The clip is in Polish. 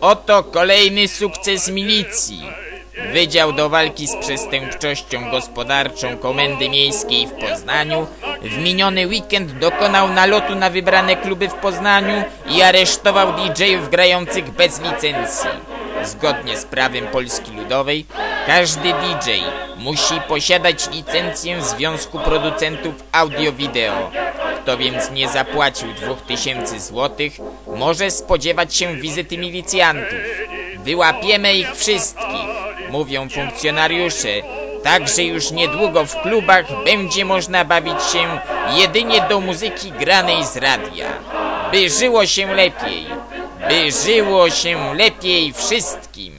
Oto kolejny sukces milicji. Wydział do walki z przestępczością gospodarczą Komendy Miejskiej w Poznaniu w miniony weekend dokonał nalotu na wybrane kluby w Poznaniu i aresztował DJ-ów grających bez licencji. Zgodnie z prawem Polski Ludowej, każdy DJ musi posiadać licencję Związku Producentów Audio-Wideo. Kto więc nie zapłacił 2000 złotych, może spodziewać się wizyty milicjantów. Wyłapiemy ich wszystkich, mówią funkcjonariusze. Także już niedługo w klubach będzie można bawić się jedynie do muzyki granej z radia. By żyło się lepiej, by żyło się lepiej wszystkim.